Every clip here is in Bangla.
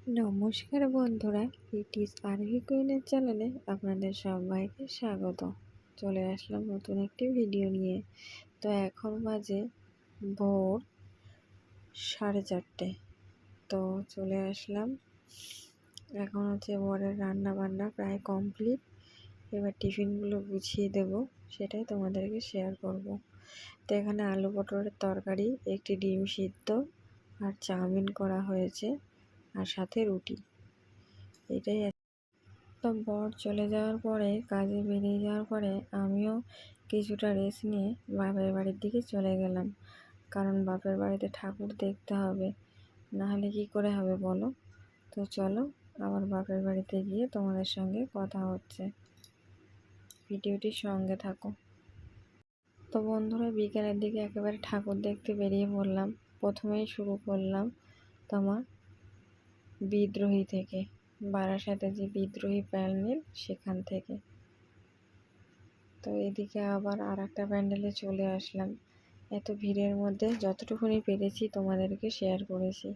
নমস্কার বন্ধুরা ইট ইজ আরভি কুইনের চ্যানেলে আপনাদের সবাইকে স্বাগত। চলে আসলাম নতুন একটি ভিডিও নিয়ে। তো এখন বাজে ভোর সাড়ে চারটে। তো চলে আসলাম। এখন হচ্ছে বরের রান্না বান্না প্রায় কমপ্লিট। এবার টিফিনগুলো গুছিয়ে দেব, সেটাই তোমাদেরকে শেয়ার করব। তো এখানে আলু পটলের তরকারি, একটি ডিম সিদ্ধ আর চাউমিন করা হয়েছে। আর সাথে রুটি। এটাই তো বর চলে যাওয়ার পরে, কাজে বেরিয়ে যাওয়ার পরে আমিও কিছুটা রেস্ট নিয়ে বাপের বাড়ির দিকে চলে গেলাম। কারণ বাপের বাড়িতে ঠাকুর দেখতে হবে। নাহলে কি করে হবে বলো? তো চলো, আবার বাপের বাড়িতে গিয়ে তোমাদের সঙ্গে কথা হচ্ছে। ভিডিওটির সঙ্গে থাকো। তো বন্ধুরা, বিকেলের দিকে একেবারে ঠাকুর দেখতে বেরিয়ে পড়লাম। প্রথমেই শুরু করলাম তোমার বিদ্রোহী থেকে। বারাসাতে যে বিদ্রোহী প্যান্ডেল সেখান থেকে। তো এদিকে আবার আর একটা প্যান্ডেলে চলে আসলাম। এত ভিড়ের মধ্যে যতটুকুনি পেরেছি তোমাদেরকে শেয়ার করেছি।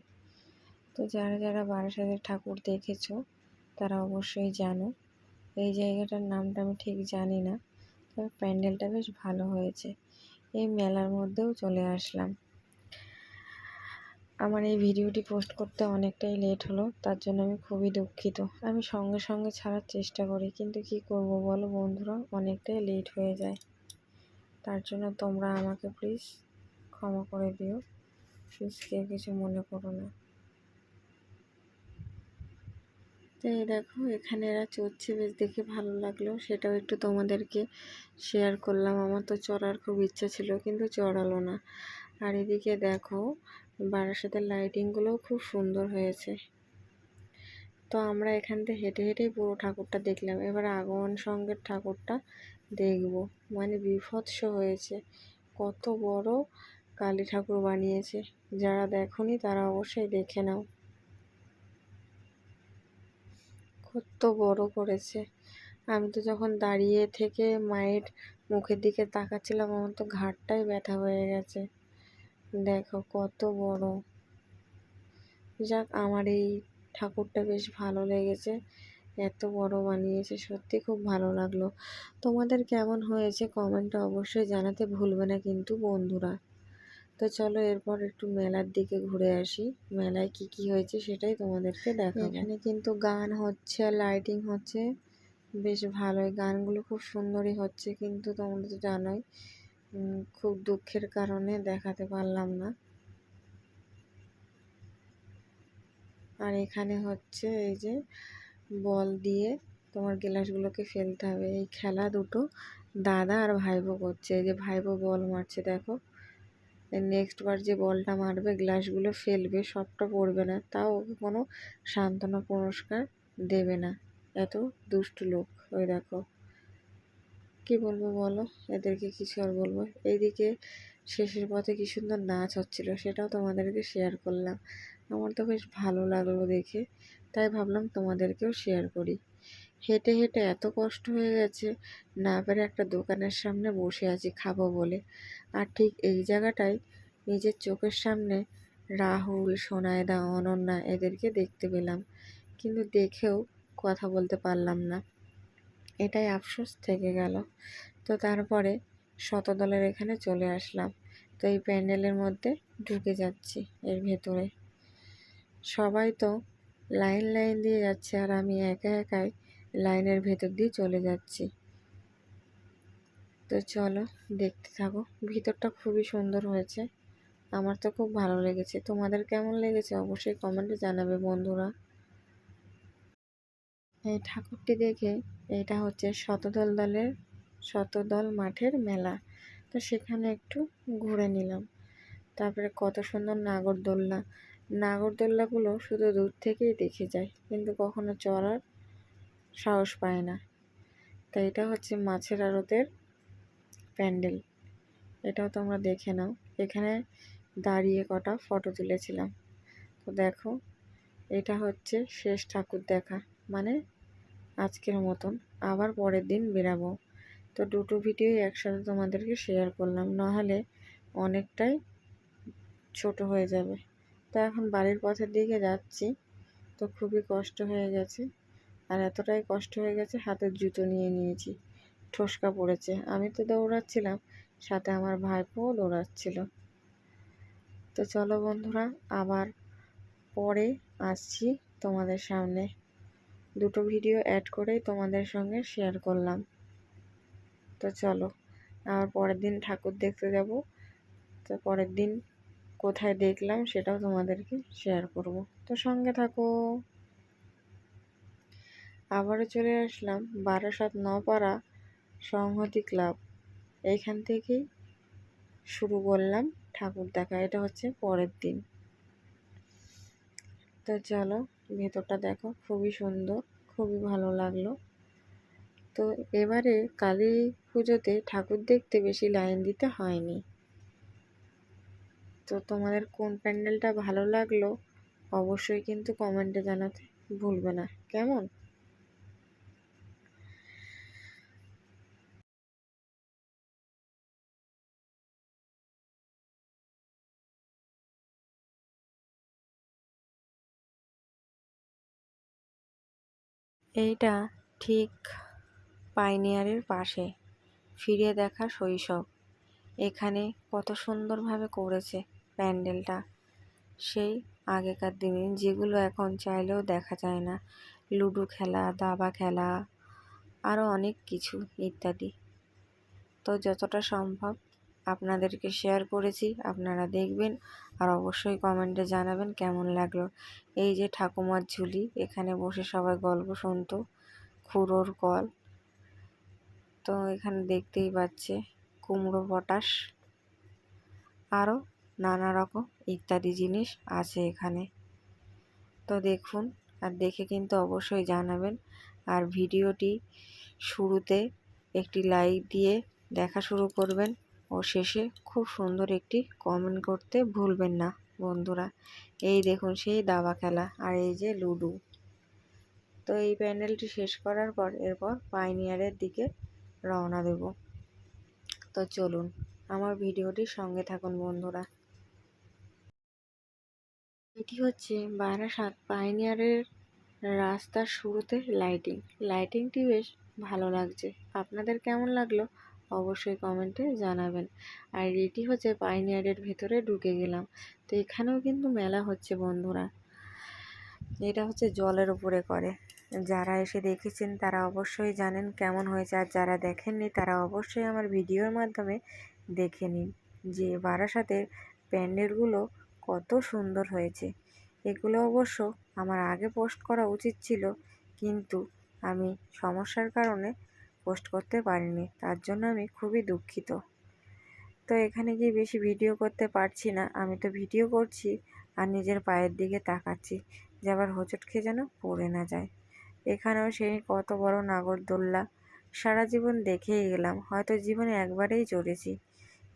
তো যারা যারা বারাসাতের ঠাকুর দেখেছ, তারা অবশ্যই জানো, এই জায়গাটার নামটা আমি ঠিক জানি না, তবে প্যান্ডেলটা বেশ ভালো হয়েছে। এই মেলার মধ্যেও চলে আসলাম। আমার এই ভিডিওটি পোস্ট করতে অনেকটাই লেট হলো, তার জন্য আমি খুবই দুঃখিত। আমি সঙ্গে সঙ্গে ছাড়ার চেষ্টা করি, কিন্তু কি করব বলো বন্ধুরা? অনেকটাই লেট হয়ে যায়। তার জন্য তোমরা আমাকে প্লিজ ক্ষমা করে দিও। প্লিজ কেউ কিছু মনে করো না। তো এই দেখো, এখানে এরা চড়ছে, বেশ দেখে ভালো লাগল। সেটাও একটু তোমাদেরকে শেয়ার করলাম। আমার তো চড়ার খুব ইচ্ছা ছিল, কিন্তু চড়ালো না। আর এদিকে দেখো বারাসাতের লাইটিংগুলোও খুব সুন্দর হয়েছে। তো আমরা এখান থেকে হেঁটে হেঁটেই পুরো ঠাকুরটা দেখলাম। এবার আগমন সঙ্গের ঠাকুরটা দেখব। মানে বিভৎস হয়েছে। কত বড় কালী ঠাকুর বানিয়েছে। যারা দেখনি তারা অবশ্যই দেখে নাও। কত বড় করেছে। আমি তো যখন দাঁড়িয়ে থেকে মায়ের মুখের দিকে তাকাচ্ছিলাম, আমার তো ঘাটটাই ব্যথা হয়ে গেছে। দেখো কত বড়। যাক, আমার এই ঠাকুরটা বেশ ভালো লেগেছে। এত বড় বানিয়েছে, সত্যি খুব ভালো লাগল। তোমাদের কেমন হয়েছে কমেন্টে অবশ্যই জানাতে ভুলবে না কিন্তু বন্ধুরা। তো চলো এরপর একটু মেলার দিকে ঘুরে আসি। মেলায় কি কি হয়েছে সেটাই তোমাদেরকে দেখো এখানে কিন্তু গান হচ্ছে আর লাইটিং হচ্ছে। বেশ ভালোই, গানগুলো খুব সুন্দরই হচ্ছে কিন্তু তোমরা তো জানোই। খুব দুঃখের কারণে দেখাতে পারলাম না। আর এখানে হচ্ছে এই যে বল দিয়ে তোমার গ্লাসগুলোকে ফেলতে হবে। এই খেলা দুটো দাদা আর ভাইবো করছে। এই যে ভাইবো বল মারছে, দেখো। নেক্সট বার যে বলটা মারবে, গ্লাসগুলো ফেলবে, সবটা পড়বে না। তাও ওকে কোনো সান্ত্বনা পুরস্কার দেবে না। এত দুষ্টু লোক, ওই দেখো। কি বলব বলো? এদেরকে কিছু আর বলব এইদিকে শেষের পথে কি সুন্দর নাচ হচ্ছিল সেটাও তোমাদেরকে শেয়ার করলাম। আমার তো বেশ ভালো লাগল দেখে, তাই ভাবলাম তোমাদেরকেও শেয়ার করি। হেঁটে হেঁটে এত কষ্ট হয়ে গেছে, না পেরে একটা দোকানের সামনে বসে আছি খাব বলে। আর ঠিক এই জায়গাটায় নিজের চোখের সামনে রাহুল সোনায়দা অনন্যা এদেরকে দেখতে পেলাম। কিন্তু দেখেও কথা বলতে পারলাম না। এটাই আফসোস থেকে গেল। তো তারপরে শতদলের এখানে চলে আসলাম। তো এই প্যান্ডেলের মধ্যে ঢুকে যাচ্ছি এর ভেতরে। সবাই তো লাইন লাইন দিয়ে যাচ্ছে আর আমি একা একাই লাইনের ভেতর দিয়ে চলে যাচ্ছি। তো চলো দেখতে থাকো। ভিতরটা খুবই সুন্দর হয়েছে। আমার তো খুব ভালো লেগেছে। তোমাদের কেমন লেগেছে অবশ্যই কমেন্টে জানাবে বন্ধুরা। এই ঠাকুরটি দেখে এটা হচ্ছে শতদল দলের, শতদল মাঠের মেলা। তো সেখানে একটু ঘুরে নিলাম। তারপরে কত সুন্দর নাগরদোল্লা নাগরদোল্লাগুলো শুধু দূর থেকেই দেখে যায়, কিন্তু কখনো চড়ার সাহস পায় না। তো এটা হচ্ছে মাছের আড়তের প্যান্ডেল। এটাও তোমরা দেখে নাও। এখানে দাঁড়িয়ে কটা ফটো তুলেছিলাম। তো দেখো, এটা হচ্ছে শেষ ঠাকুর দেখা। মানে আজকের মতন আবার পরের দিন বেরাবো। তো দুটো ভিডিও একসাথে তোমাদেরকে শেয়ার করলাম, নাহলে অনেকটাই ছোট হয়ে যাবে। তো এখন বাড়ির পথের দিকে যাচ্ছি, তো খুবই কষ্ট হয়ে গেছে। আর এতটাই কষ্ট হয়ে গেছে, হাতের জুতো নিয়ে নিয়েছি। ঠোসকা পড়েছে। আমি তো দৌড়াচ্ছিলাম, সাথে আমার ভাইপোও দৌড়াচ্ছিল। তো চলো বন্ধুরা, আবার পরে আসছি তোমাদের সামনে। দুটো ভিডিও অ্যাড করেই তোমাদের সঙ্গে শেয়ার করলাম। তো চলো, আবার পরের দিন ঠাকুর দেখতে যাব। তো পরের দিন কোথায় দেখলাম সেটাও তোমাদেরকে শেয়ার করব। তো সঙ্গে থাকো। আবারও চলে আসলাম বারাসাত নপাড়া সংহতি ক্লাব। এইখান থেকেই শুরু করলাম ঠাকুর দেখা, এটা হচ্ছে পরের দিন। তো চলো ভেতরটা দেখো, খুবই সুন্দর, খুবই ভালো লাগল। তো এবারে কালী পুজোতে ঠাকুর দেখতে বেশি লাইন দিতে হয়নি। তো তোমাদের কোন প্যান্ডেলটা ভালো লাগল, অবশ্যই কিন্তু কমেন্টে জানাতে ভুলবে না। কেমন? এইটা ঠিক পাইনিয়ারের পাশে। ফিরে দেখা শৈশব। এখানে কত সুন্দরভাবে করেছে প্যান্ডেলটা। সেই আগেকার দিনে যেগুলো এখন চাইলেও দেখা যায় না। লুডো খেলা, দাবা খেলা, আরও অনেক কিছু ইত্যাদি। তো যতটা সম্ভব আপনাদেরকে শেয়ার করেছি, আপনারা দেখবেন আর অবশ্যই কমেন্টে জানাবেন কেমন লাগল। এই যে ঠাকুমার ঝুলি, এখানে বসে সবাই গল্প শুনতো, খুঁড়োর কল। তো এখানে দেখতেই পাচ্ছে কুমড়ো পটাশ। আরও নানা রকম ইত্যাদি জিনিস আছে এখানে। তো দেখুন আর দেখে কিন্তু অবশ্যই জানাবেন। আর ভিডিওটি শুরুতে একটি লাইক দিয়ে দেখা শুরু করবেন। ও শেষে খুব সুন্দর একটি কমেন্ট করতে ভুলবেন না, বন্ধুরা। এই দেখুন সেই দাবা খেলা আর এই যে লুডো। তো এই প্যান্ডেলটি শেষ করার পর এরপর পাইনিয়ারের দিকে রওনা দেব। তো চলুন, আমার ভিডিওটির সঙ্গে থাকুন, বন্ধুরা। এটি হচ্ছে বারাসাত পাইনিয়ারের রাস্তার শুরুতে লাইটিং লাইটিংটি বেশ ভালো লাগছে। আপনাদের কেমন লাগল? অবশ্যই কমেন্টে জানাবেন। আর এটি হচ্ছে পাইনিয়ারের ভেতরে ঢুকে গেলাম। তো এখানেও কিন্তু মেলা হচ্ছে বন্ধুরা। এটা হচ্ছে জলের উপরে করে। যারা এসে দেখেছেন তারা অবশ্যই জানেন কেমন হয়েছে। আর যারা দেখেননি তারা অবশ্যই আমার ভিডিওর মাধ্যমে দেখে নিন যে বারাসাতের প্যান্ডেলগুলো কত সুন্দর হয়েছে। এগুলো অবশ্য আমার আগে পোস্ট করা উচিত ছিল, কিন্তু আমি সমস্যার কারণে পোস্ট করতে পারিনি। তার জন্য আমি খুবই দুঃখিত। তো এখানে গিয়ে বেশি ভিডিও করতে পারছি না। আমি তো ভিডিও করছি আর নিজের পায়ের দিকে তাকাচ্ছি যে আবার হোঁচট খেয়ে যেন পড়ে না যায়। এখানেও সেই কত বড় নাগরদোল্লা। সারা জীবন দেখেই গেলাম। হয়তো জীবনে একবারেই চড়েছি।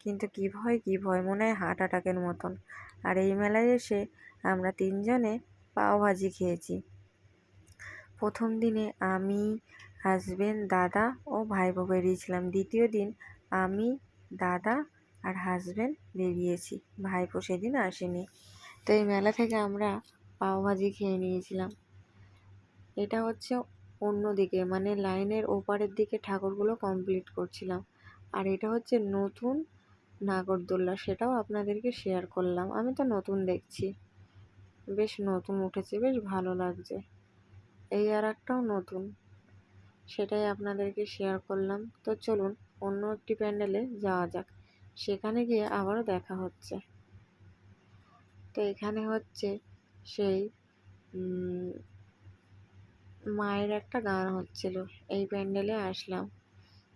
কিন্তু কী ভয় কী ভয়, মনে হয় হার্ট অ্যাটাকের মতন। আর এই মেলায় এসে আমরা তিনজনে পাওভাজি খেয়েছি। প্রথম দিনে আমি হাজবেন্ড, দাদা ও ভাইপো বেরিয়েছিলাম। দ্বিতীয় দিন আমি, দাদা আর হাজবেন্ড বেরিয়েছি। ভাইপো সেদিন আসেনি। তো এই মেলা থেকে আমরা পাওভাজি খেয়ে নিয়েছিলাম। এটা হচ্ছে অন্য দিকে মানে লাইনের ওপারের দিকে ঠাকুরগুলো কমপ্লিট করছিলাম। আর এটা হচ্ছে নতুন নাগরদোল্লা, সেটাও আপনাদেরকে শেয়ার করলাম। আমি তো নতুন দেখছি। বেশ নতুন উঠেছে, বেশ ভালো লাগছে। এই আর একটাও নতুন। সেটাই আপনাদেরকে শেয়ার করলাম। তো চলুন, অন্য একটি প্যান্ডেলে যাওয়া যাক। সেখানে গিয়ে আবারও দেখা হচ্ছে। তো এখানে হচ্ছে সেই মায়ের একটা গান হচ্ছিল। এই প্যান্ডেলে আসলাম।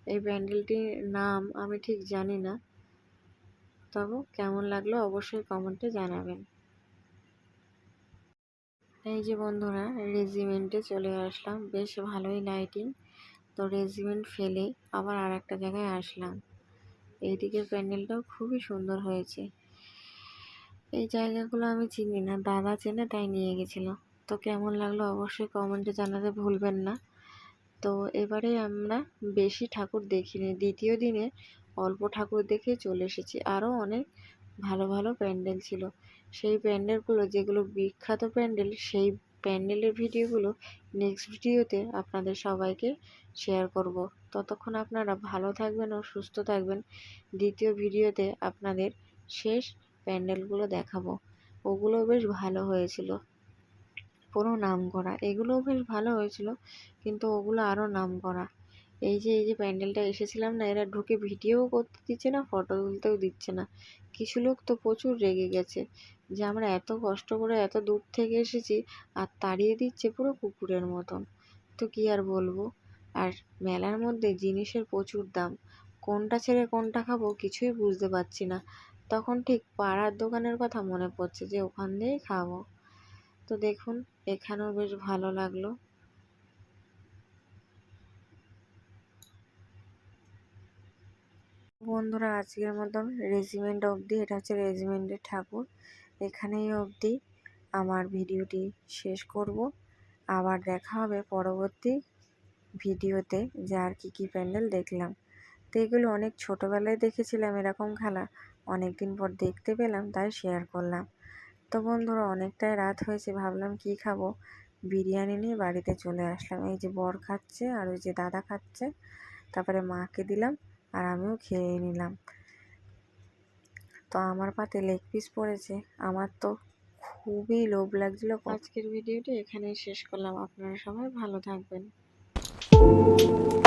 এই প্যান্ডেলটির নাম আমি ঠিক জানি না। তবে কেমন লাগল অবশ্যই কমেন্টে জানাবেন। এই যে বন্ধুরা রেজিমেন্টে চলে আসলাম। বেশ ভালোই লাইটিং তো রেজিমেন্ট ফেলে আবার আর একটা জায়গায় আসলাম। এইদিকের প্যান্ডেলটাও খুবই সুন্দর হয়েছে। এই জায়গাগুলো আমি চিনি না, দাদা চেনে তাই নিয়ে গেছিল। তো কেমন লাগল অবশ্যই কমেন্টে জানাতে ভুলবেন না। তো এবারে আমরা বেশি ঠাকুর দেখিনি, দ্বিতীয় দিনে অল্প ঠাকুর দেখে চলে এসেছি। আরও অনেক ভালো ভালো প্যান্ডেল ছিল। সেই প্যান্ডেলগুলো, যেগুলো বিখ্যাত প্যান্ডেল, সেই প্যান্ডেলের ভিডিওগুলো নেক্সট ভিডিওতে আপনাদের সবাইকে শেয়ার করব। ততক্ষণ আপনারা ভালো থাকবেন ও সুস্থ থাকবেন। দ্বিতীয় ভিডিওতে আপনাদের শেষ প্যান্ডেলগুলো দেখাবো। ওগুলো বেশ ভালো হয়েছিল। পুরো নাম করা এগুলোও বেশ ভালো হয়েছিল, কিন্তু ওগুলো আরও নাম করা এই যে এই যে প্যান্ডেলটা এসেছিলাম না, এরা ঢুকে ভিডিওও করতে দিচ্ছে না, ফটো তুলতেও দিচ্ছে না। কিছু লোক তো প্রচুর রেগে গেছে যে আমরা এত কষ্ট করে এত দূর থেকে এসেছি আর তাড়িয়ে দিচ্ছে পুরো কুকুরের মতন। তো কী আর বলব? আর মেলার মধ্যে জিনিসের প্রচুর দাম। কোনটা ছেড়ে কোনটা খাব কিছুই বুঝতে পারছি না। তখন ঠিক পাড়ার দোকানের কথা মনে পড়ছে যে ওখান দিয়েই খাব। তো দেখুন, এখানেও বেশ ভালো লাগল। বন্ধুরা, আজকের মতন রেজিমেন্ট অবধি, এটা হচ্ছে রেজিমেন্টের ঠাকুর। এখানেই অবধি আমার ভিডিওটি শেষ করব। আবার দেখা হবে পরবর্তী ভিডিওতে যে আর কী কী প্যান্ডেল দেখলাম। তো এগুলো অনেক ছোটোবেলায় দেখেছিলাম এরকম খেলা। অনেক দিন পর দেখতে পেলাম, তাই শেয়ার করলাম। তো বন্ধুরা, অনেকটাই রাত হয়েছে, ভাবলাম কি খাব? বিরিয়ানি নিয়ে বাড়িতে চলে আসলাম। এই যে বর খাচ্ছে আর ওই যে দাদা খাচ্ছে, তারপরে মাকে দিলাম আর আমিও খেয়ে নিলাম। তো আমার পাতে লেগ পিস পড়েছে। আমার তো খুবই লোভ লাগছিল আজকের ভিডিওটি এখানেই শেষ করলাম। আপনারা সবাই ভালো থাকবেন। Thank you.